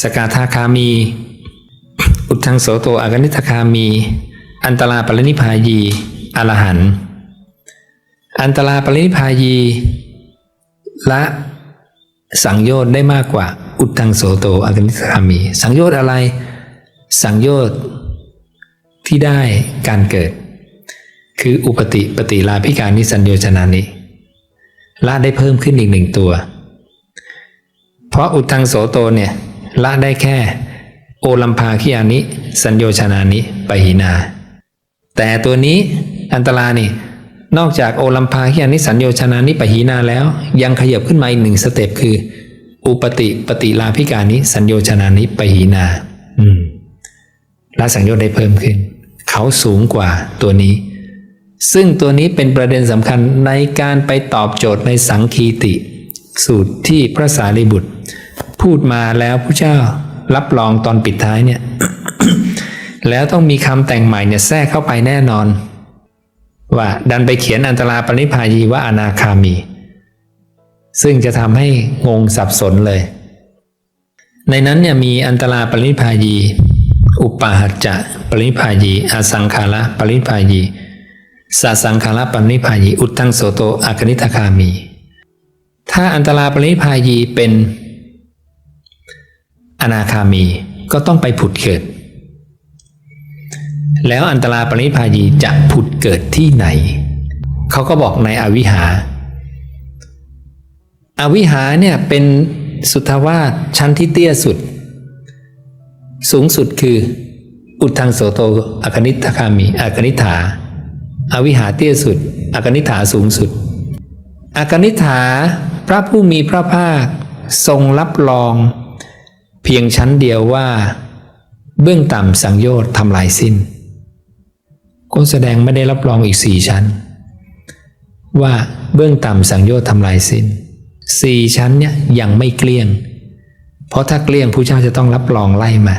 สกาธาคามี อุทังโสโตอากนิทคามี อันตราปรินิพายีอรหันอันตราปรินิพายีละสังโยชน์ได้มากกว่า อุทังโสโตอากนิทคามี สังโยชน์อะไร สังโยชน์ที่ได้การเกิด คืออุปติปฏิลาภิการนิสัญโยชนานิละได้เพิ่มขึ้นอีกหนึ่งตัว เพราะอุทังโสโตเนี่ย ละได้แค่ โอลัมพาคิยานิ สัญโยชนานิปหินา แต่ตัวนี้อันตรานี่นอกจากโอลัมพาคิยานิสัญโยชนานิปหินาแล้ว ยังขยับขึ้นมาอีกหนึ่งสเต็ปคือ อุปติปฏิลาภิกานิสัญโยชนานิปหินา อืมละสังโยชน์ได้เพิ่มขึ้น เขาสูงกว่าตัวนี้ ซึ่งตัวนี้เป็นประเด็นสำคัญในการไปตอบโจทย์ในสังคีติ สูตรที่พระสารีบุตร พูดมาแล้วพระเจ้ารับรองตอนปิดท้ายเนี่ย แล้วต้องมีคำแต่งใหม่เนี่ยแทรกเข้าไปแน่นอน ว่าดันไปเขียนอันตราปริพายีว่าอนาคามี ซึ่งจะทำให้งงสับสนเลย ในนั้นเนี่ยมีอันตราปริพายี อุปาหัจจะปริพายีอสังขาระปริพายีสาสังขาระปริพายี อุตตังโสโตอากนิทคามี ถ้าอันตราปริพายีเป็น อนาคามีก็ต้องไปผุดเกิด แล้วอันตราปริพายีจะผุดเกิดที่ไหน เขาก็บอกในอวิหาอวิหาเนี่ยเป็นสุทวาสชั้นที่เตี้ยสุด สูงสุดคือ อุทังโสโตอานิทคามีอานิฐาอวิหาเตี้ยสุดอานิฐาสูงสุดอานิฐาพระผู้มีพระภาคทรงรับรอง พียงชั้นเดียวว่า เบื้องต่ำสังโยชน์ทำลายสิ้น ก็แสดงไม่ได้รับรองอีกสี่ชั้น ว่าเบื้องต่ำสังโยชน์ทำลายสิ้นสี่ชั้นเนี่ยยังไม่เกลี้ยง เพราะถ้าเกลี้ยงผู้เจ้าจะต้องรับรองไล่มา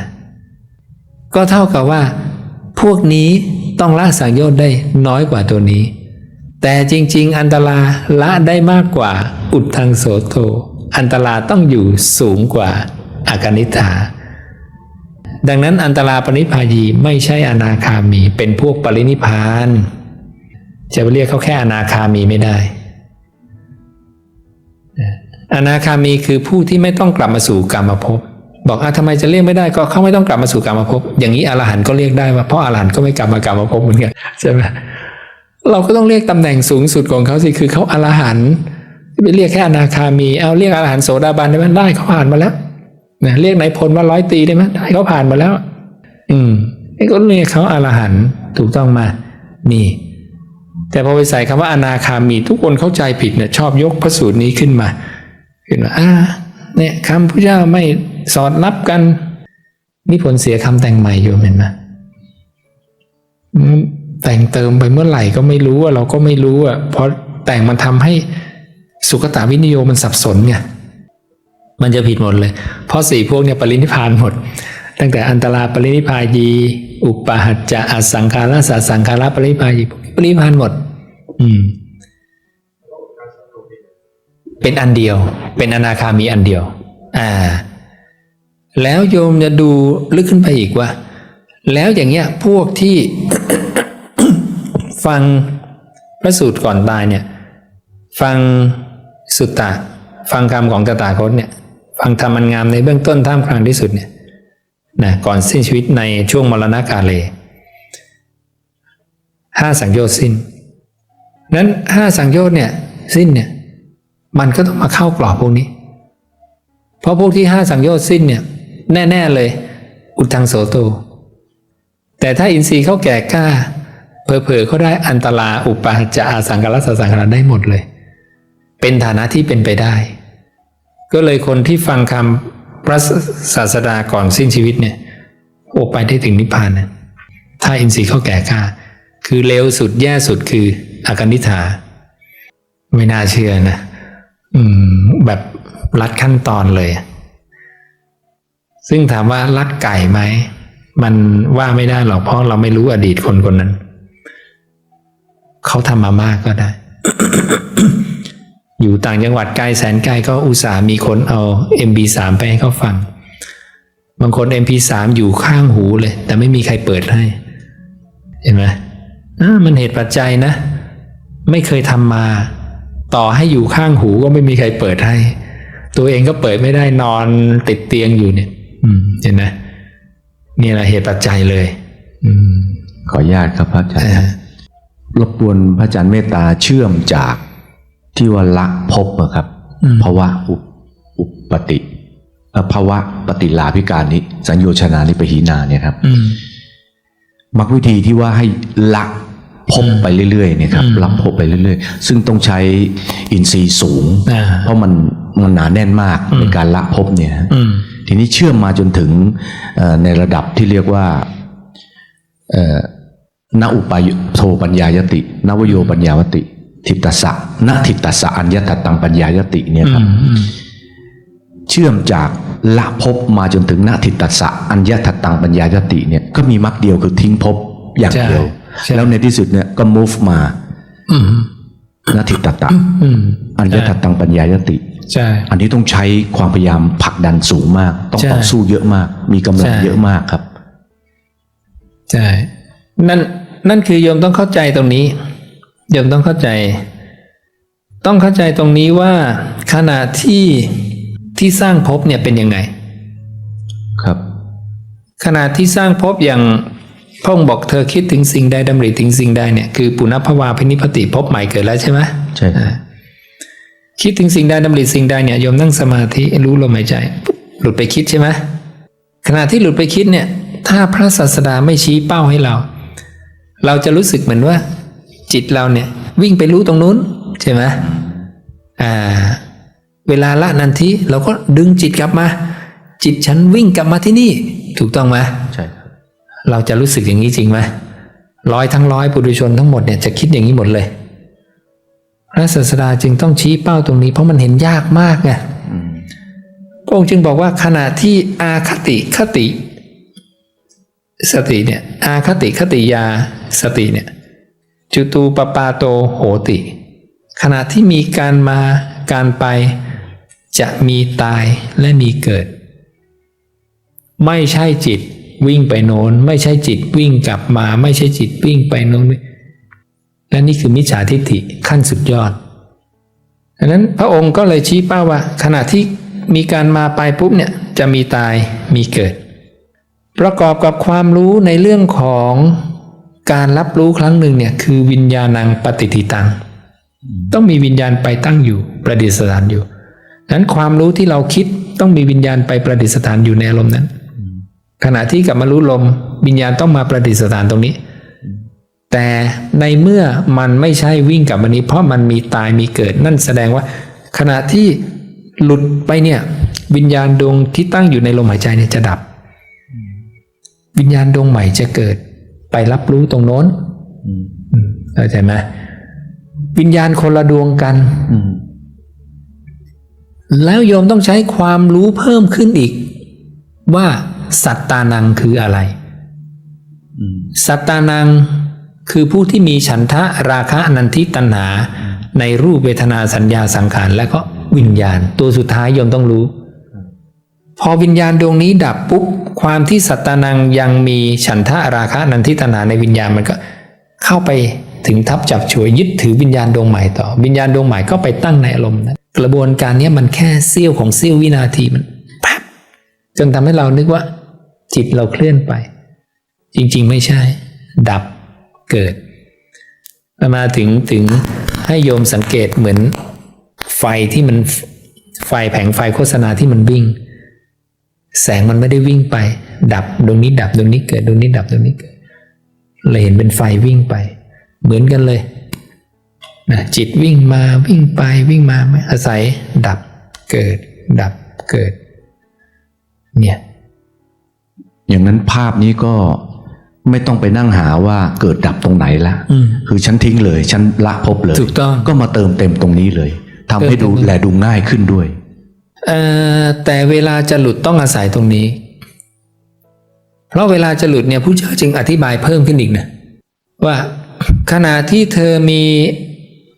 ก็เท่ากับว่า พวกนี้ต้องละสังโยชน์ได้น้อยกว่าตัวนี้ แต่จริง ๆ อันตราละได้มากกว่า อุดทังโสโทอันตราต้องอยู่สูงกว่า อากนิฐาดังนั้นอันตราปริพายีไม่ใช่อนาคามีเป็นพวกปรินิพาน จะไปเรียกเขาแค่อนาคามีไม่ได้ อนาคามีคือผู้ที่ไม่ต้องกลับมาสู่กรรมภพบอกอะทำไมจะเรียกไม่ได้ก็เขาไม่ต้องกลับมาสู่กรรมภพอย่างนี้อรหันต์ก็เรียกได้ว่าเพราะอรหันต์ก็ไม่กลับมากรรมภพเหมือนกันใช่ไหมเราก็ต้องเรียกตำแหน่งสูงสุดของเขาสิคือเขาอรหันต์ไปเรียกแค่อนาคามีเอาเรียกอรหันต์โสดาบันได้ไหมได้เขาผ่านมาแล้ว นะเรียกนายพลว่าร้อยตีได้ไหมได้เขาผ่านมาแล้ว อืมนี่ก็เรียกเขาอรหันต์ถูกต้องมานี่ แต่พอไปใส่คำว่าอนาคามี ทุกคนเข้าใจผิดเนี่ยชอบยกพระสูตรนี้ขึ้นมาขึ้นมาอ่าเนี่ยคำพระเจ้าไม่สอดรับกันนี่ผลเสียคำแต่งใหม่อยู่เห็นไหมอืมแต่งเติมไปเมื่อไหร่ก็ไม่รู้อะเราก็ไม่รู้อะเพราะแต่งมันทำให้สุขตาวินิโยมันสับสนไง มันจะผิดหมดเลย เพราะสี่พวกเนี่ยปรินิพานหมด ตั้งแต่อันตราปรินิพายี อุปาหัจจะอสังขาราสสังขาราปรินิพายีปรินิพพานหมด อืม เป็นอันเดียว เป็นอนาคามีอันเดียว อ่า แล้วโยมจะดูลึกขึ้นไปอีกว่า แล้วอย่างเงี้ยพวกที่ฟังพระสูตรก่อนตายเนี่ย ฟังสุตตะฟังคำของตถาคตเนี่ย ฟังธรรมันงามในเบื้องต้นท่ามกลางที่สุดเนี่ยนะก่อนสิ้นชีวิตในช่วงมรณกาเลห้าสังโยชน์สิ้นนั้นห้าสังโยชน์เนี่ยสิ้นเนี่ยมันก็ต้องมาเข้ากรอบพวกนี้ เพราะพวกที่ห้าสังโยชน์สิ้นเนี่ยแน่ ๆ เลย อุทังโสโต แต่ถ้าอินทรีย์เขาแก่กล้าเผลอๆเขาได้อันตราอุปาจะอาสังกัลสสังกัลได้หมดเลย เป็นฐานะที่เป็นไปได้ ก็เลยคนที่ฟังคำพระศาสดาก่อนสิ้นชีวิตเนี่ยโอ้ไปได้ถึงนิพพานนะถ้าอินทรีย์เขาแก่กล้า คือเลวสุดแย่สุดคืออากนิฐา ไม่น่าเชื่อนะ อืม แบบรัดขั้นตอนเลย ซึ่งถามว่ารัดไก่ไหม มันว่าไม่ได้หรอกเพราะเราไม่รู้อดีตคนคนนั้น เขาทำมามากก็ได้ อยู่ต่างจังหวัดไกลแสนไกลก็อุตส่าห์มีคนเอา MB3 ไปให้เขาฟัง บางคน MP3 อยู่ข้างหูเลย แต่ไม่มีใครเปิดให้ เห็นไหมอ่ามันเหตุปัจจัยนะ ไม่เคยทำมา ต่อให้อยู่ข้างหูก็ไม่มีใครเปิดให้ ตัวเองก็เปิดไม่ได้นอนติดเตียงอยู่เนี่ย อืม เห็นไหมนี่แหละเหตุปัจจัยเลย อืม ขออนุญาตครับพระอาจารย์อ่ารบกวนพระอาจารย์เมตตาเชื่อมจาก ที่ว่าละภพอะครับอืมภาวะอุปอุปติเอ่อภาวะปฏิลาภิการนี้สัญโยชนานิปหีนาเนี่ยครับอืมมักวิธีที่ว่าให้ละภพไปเรื่อยๆเนี่ยครับอืมละภพไปเรื่อยๆ ซึ่งต้องใช้อินทรีย์สูงอ่าเพราะมันมันหนาแน่นมากในการละภพเนี่ยฮะอืมทีนี้เชื่อมมาจนถึงเอ่อในระดับที่เรียกว่าเอ่อนอุปายโทปัญญายติ นวโยปัญญาวติ ทิตตสะนทิตตสะอัญญตตังปัญญายติเนี่ยครับอืมเชื่อมจากละภพมาจนถึงนทิตตสะอัญญตตังปัญญายติเนี่ยก็มีมรรคเดียวคือทิ้งภพอย่างเดียวใช่แล้วในที่สุดเนี่ยก็ move มาอืมนทิตตะอืมอัญญตตังปัญญายติใช่อันนี้ต้องใช้ความพยายามผลักดันสูงมาก ต้องใช่ต่อสู้เยอะมาก มีกำลังใช่เยอะมากครับใช่นั่นนั่นคือโยมต้องเข้าใจตรงนี้ โยมต้องเข้าใจ ต้องเข้าใจตรงนี้ว่าขณะที่ที่สร้างภพเนี่ยเป็นยังไง ครับ ขณะที่สร้างภพอย่างพระองค์บอกเธอคิดถึงสิ่งใดดำริถึงสิ่งใดเนี่ยคือปุณพภวาพินิพติภพใหม่เกิดแล้วใช่ไหมใช่ครับคิดถึงสิ่งใดดำริสิ่งใดเนี่ยโยมนั่งสมาธิรู้ลมหายใจปุ๊บหลุดไปคิดใช่ไหมขณะที่หลุดไปคิดเนี่ย ถ้าพระศาสดาไม่ชี้เป้าให้เรา เราจะรู้สึกเหมือนว่า จิตเราเนี่ย วิ่งไปรู้ตรงนู้นใช่ไหมอ่า เวลาละนันทีเราก็ดึงจิตกลับมา จิตฉันวิ่งกลับมาที่นี่ ถูกต้องไหมใช่ครับเราจะรู้สึกอย่างนี้จริงไหมร้อยทั้งร้อยปุถุชนทั้งหมดเนี่ยจะคิดอย่างนี้หมดเลยพระศาสดาจึงต้องชี้เป้าตรงนี้ เพราะมันเห็นยากมากไงพระองค์จึงบอกว่าขณะที่อาคติคติ สติเนี่ย อาคติคติยาสติเนี่ย จุตูปปาโตโหติ ขณะที่มีการมาการไป จะมีตายและมีเกิด ไม่ใช่จิตวิ่งไปโน้น ไม่ใช่จิตวิ่งกลับมา ไม่ใช่จิตวิ่งไปโน้นและนี่คือมิจฉาทิฏฐิขั้นสุดยอดดังนั้นพระองค์ก็เลยชี้เป้าว่า ขณะที่มีการมาไปปุ๊บเนี่ยจะมีตายมีเกิด ประกอบกับความรู้ในเรื่องของ การรับรู้ครั้งหนึ่งเนี่ยคือวิญญาณังปฏิทิตัง ต้องมีวิญญาณไปตั้งอยู่ประดิษฐานอยู่นั้นความรู้ที่เราคิดต้องมีวิญญาณไปประดิษฐานอยู่ในอารมณ์นั้น ขณะที่กลับมารู้ลมวิญญาณต้องมาประดิษฐานตรงนี้ แต่ในเมื่อมันไม่ใช่วิ่งกลับมานี้ เพราะมันมีตายมีเกิด นั่นแสดงว่า ขณะที่หลุดไปเนี่ยวิญญาณดวงที่ตั้งอยู่ในลมหายใจเนี่ยจะดับ วิญญาณดวงใหม่จะเกิด ไปรับรู้ตรงโน้นอืมอืมเข้าใจไหมวิญญาณคนละดวงกันอืมแล้วโยมต้องใช้ความรู้เพิ่มขึ้นอีก ว่าสัตตานังคืออะไรอืมสัตตานังคือผู้ที่มีฉันทะราคะอนันทิตัณหา ในรูปเวทนาสัญญาสังขารและก็วิญญาณ ตัวสุดท้ายโยมต้องรู้ พอวิญญาณดวงนี้ดับปุ๊บความที่สัตตานังยังมีฉันทะราคะนันทิตัณหาในวิญญาณมันก็เข้าไปถึงทับจับฉวยยึดถือวิญญาณดวงใหม่ต่อ วิญญาณดวงใหม่ก็ไปตั้งในอารมณ์นั้นกระบวนการนี้มันแค่เสี้ยวของเสี้ยววินาทีมันแป๊บจนทำให้เรานึกว่า จิตเราเคลื่อนไป จริง ๆ ไม่ใช่ ดับเกิดมาถึงถึงให้โยมสังเกตเหมือนไฟที่มันไฟแผงไฟโฆษณาที่มันวิ่ง แสงมันไม่ได้วิ่งไป ดับดวงนี้ดับดวงนี้เกิดดวงนี้ดับดวงนี้เกิดเลยเห็นเป็นไฟวิ่งไป เหมือนกันเลยนะจิตวิ่งมาวิ่งไปวิ่งมาไม่อาศัย ดับเกิด ดับเกิด เนี่ย อย่างนั้นภาพนี้ก็ไม่ต้องไปนั่งหาว่าเกิดดับตรงไหนละอืมคือฉันทิ้งเลย ฉันละภพเลย ถูกต้องก็มาเติมเต็มตรงนี้เลยทำให้ดูเติมเต็มแลดูง่ายขึ้นด้วยเอ่อ แต่เวลาจะหลุดต้องอาศัยตรงนี้ เพราะเวลาจะหลุดเนี่ยผู้เจ้าจึงอธิบายเพิ่มขึ้นอีกนะว่าขณะที่เธอมี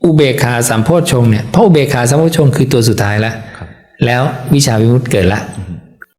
อุเบกขาสัมโพชฌงเนี่ยเพราะอุเบกขาสัมโพชฌงค์คือตัวสุดท้ายแล้วแล้ววิชาวิมุตติเกิดละ